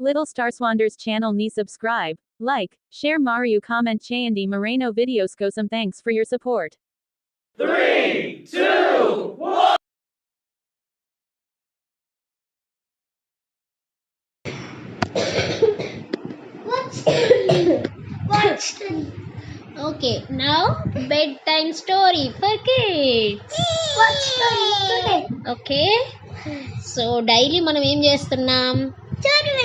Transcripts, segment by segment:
Little Star Swanders channel ni subscribe, like, share Mario comment Chayandi Moreno videos go some thanks for your support. Three, two, one. What story? What story? Okay, now bedtime story for kids. What story today? Okay so daily మనం ఏం చేస్తున్నాం Story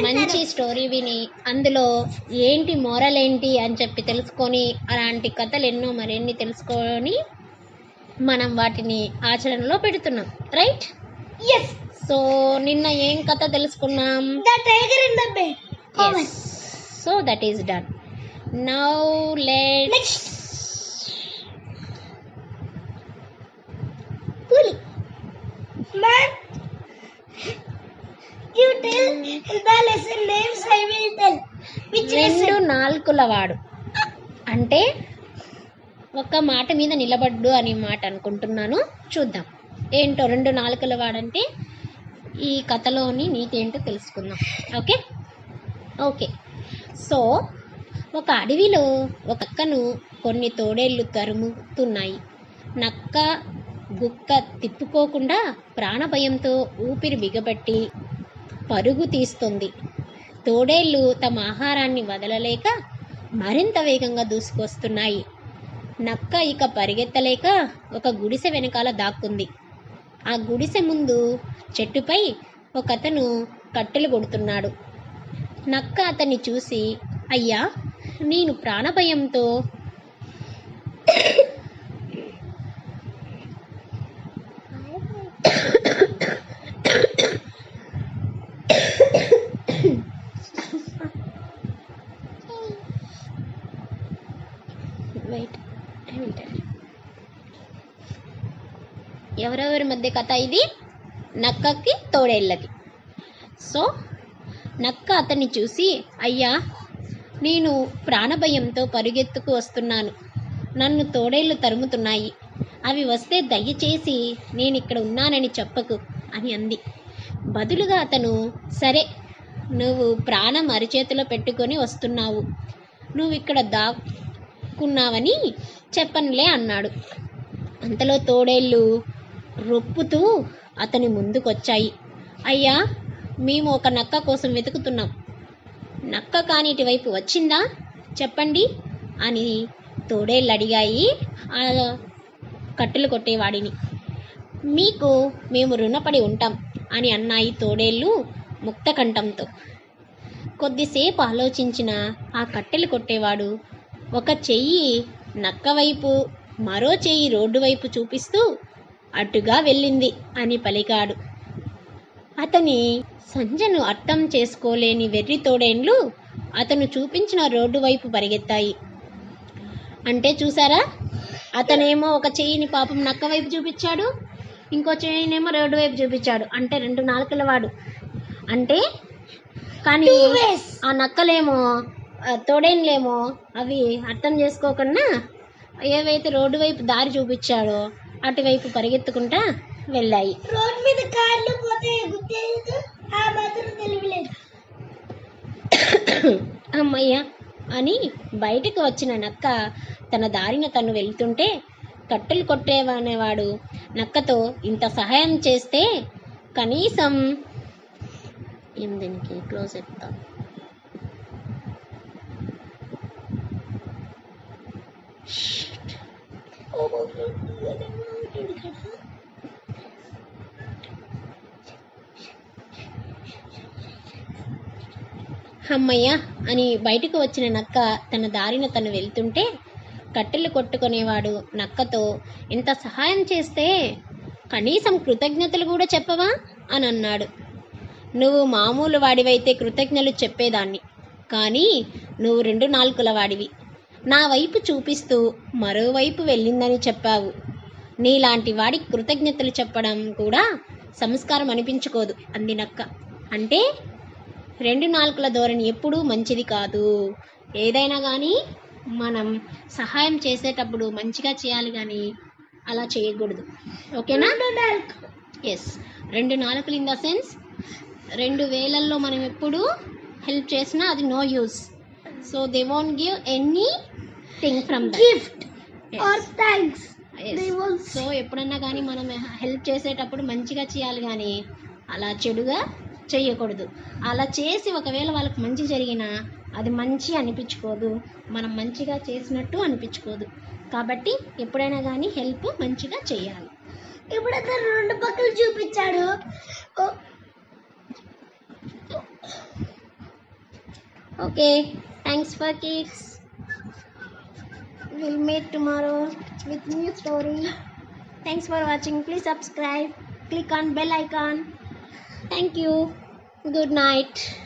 మంచి story విని అందులో ఏంటి moral ఏంటి అని చెప్పి తెలుసుకొని అలాంటి కథలు ఎన్నో మరెన్ని తెలుసుకొని మనం వాటిని ఆచరణలో పెడుతున్నాం రైట్ Yes. సో నిన్న ఏం కథ తెలుసుకున్నాం tiger in the bed. Comment. So that is done now let. Puli. You tell the lesson names I will tell. Which రెండు lesson? నాలుగుల వాడు అంటే ఒక మాట మీద నిలబడ్డు అని మాట అనుకుంటున్నాను. చూద్దాం. ఏంటో రెండు నాలుకల వాడంటే ఈ కథలోని నీతి ఏంటో తెలుసుకుందాం. ఓకే? ఓకే. సో ఒక అడవిలో ఒక అక్కను కొన్ని తోడేళ్ళు తరుముతున్నాయి. నక్క గుక్క తిప్పుకోకుండా ప్రాణభయంతో ఊపిరి బిగబట్టి పరుగు తీస్తుంది. తోడేళ్ళు తమ ఆహారాన్ని వదలలేక మరింత వేగంగా దూసుకొస్తున్నాయి. నక్క ఇక పరిగెత్తలేక ఒక గుడిసె వెనకాల దాక్కుంది. ఆ గుడిసె ముందు చెట్టుపై ఒకతను కట్టెలు కొడుతున్నాడు. నక్క అతన్ని చూసి అయ్యా నేను ప్రాణభయంతో వెయిట్ ఎవరెవరి మధ్య కథ ఇది? నక్కకి తోడేళ్ళకి. సో నక్క అతన్ని చూసి అయ్యా నేను ప్రాణభయంతో పరుగెత్తుకు వస్తున్నాను. నన్ను తోడేళ్ళు తరుముతున్నాయి. అవి వస్తే దయచేసి నేను ఇక్కడ ఉన్నానని చెప్పకు అని అంది. బదులుగా అతను సరే నువ్వు ప్రాణం అరిచేతిలో పెట్టుకొని వస్తున్నావు. నువ్వు ఇక్కడ చిక్కుకున్నావని చెప్పనులే అన్నాడు. అంతలో తోడేళ్ళు రొప్పుతూ అతని ముందుకొచ్చాయి. అయ్యా మేము ఒక నక్క కోసం వెతుకుతున్నాం. నక్క కాని ఇటువైపు వచ్చిందా? చెప్పండి అని తోడేళ్ళు అడిగాయి ఆ కట్టెలు కొట్టేవాడిని. మీకు మేము రుణపడి ఉంటాం అని అన్నాయి తోడేళ్ళు ముక్తకంఠంతో. కొద్దిసేపు ఆలోచించిన ఆ కట్టెలు కొట్టేవాడు ఒక చెయ్యి నక్క వైపు మరో చెయ్యి రోడ్డు వైపు చూపిస్తూ అటుగా వెళ్ళింది అని పలికాడు. అతని సంజను అర్థం చేసుకోలేని వెర్రి తోడేండ్లు అతను చూపించిన రోడ్డు వైపు పరిగెత్తాయి. అంటే చూసారా? అతనేమో ఒక చెయ్యిని పాపం నక్క వైపు చూపించాడు ఇంకో చెయ్యినేమో రోడ్డు వైపు చూపించాడు. అంటే రెండు నాలుకల వాడు. అంటే కానీ. ఆ నక్కలేమో ఆ తోడేండ్లేమో అవి అర్థం చేసుకోకుండా ఏవైతే రోడ్డు వైపు దారి చూపించాడో అటువైపు పరిగెత్తుకుంటా వెళ్ళాయి. రోడ్ మీద కార్లు పోతే గుర్తేది ఆ మాత్రం తెలియలేదు. అమ్మయ్య అని బయటికి వచ్చిన నక్క తన దారిన తను వెళ్తుంటే కట్టెలు కొట్టేవనేవాడు నక్కతో ఇంత సహాయం చేస్తే కనీసం ఏం దీనికి? క్లోజ్ చెప్తాం హమ్మయ్య అని బయటకు వచ్చిన నక్క తన దారిన తను వెళ్తుంటే కట్టెలు కొట్టుకునేవాడు నక్కతో ఇంత సహాయం చేస్తే కనీసం కృతజ్ఞతలు కూడా చెప్పవా? అని అన్నాడు. నువ్వు మామూలు వాడివైతే కృతజ్ఞతలు చెప్పేదాన్ని కానీ నువ్వు రెండు నాలుగుల వాడివి. నా వైపు చూపిస్తూ మరోవైపు వెళ్ళిందని చెప్పావు. నీలాంటి వాడికి కృతజ్ఞతలు చెప్పడం కూడా సంస్కారం అనిపించుకోదు అంది నక్క అంటే రెండు నాలుకల ధోరణి ఎప్పుడూ మంచిది కాదు. ఏదైనా కానీ మనం సహాయం చేసేటప్పుడు మంచిగా చేయాలి కానీ అలా చేయకూడదు. ఓకేనా? ఎస్ రెండు నాలుకలు ఇన్ ద సెన్స్ రెండు వేలల్లో మనం ఎప్పుడు హెల్ప్ చేసినా అది no use so they won't give anything from gift or thanks so ఎప్పుడన్నా కానీ మనం హెల్ప్ చేసేటప్పుడు మంచిగా చేయాలి కానీ అలా చెడుగా చేయకూడదు. అలా చేసి ఒకవేళ వాళ్ళకి మంచి జరిగినా అది మంచి అనిపించుకోదు. మనం మంచిగా చేసినట్టు అనిపించుకోదు. కాబట్టి ఎప్పుడైనా కానీ హెల్ప్ మంచిగా చేయాలి. ఇప్పుడు అతను రెండు పక్కలు చూపించాడు. Okay. Thanks for kids We'll meet tomorrow with new story. Thanks for watching. Please subscribe. Click on bell icon. Thank you. Good night.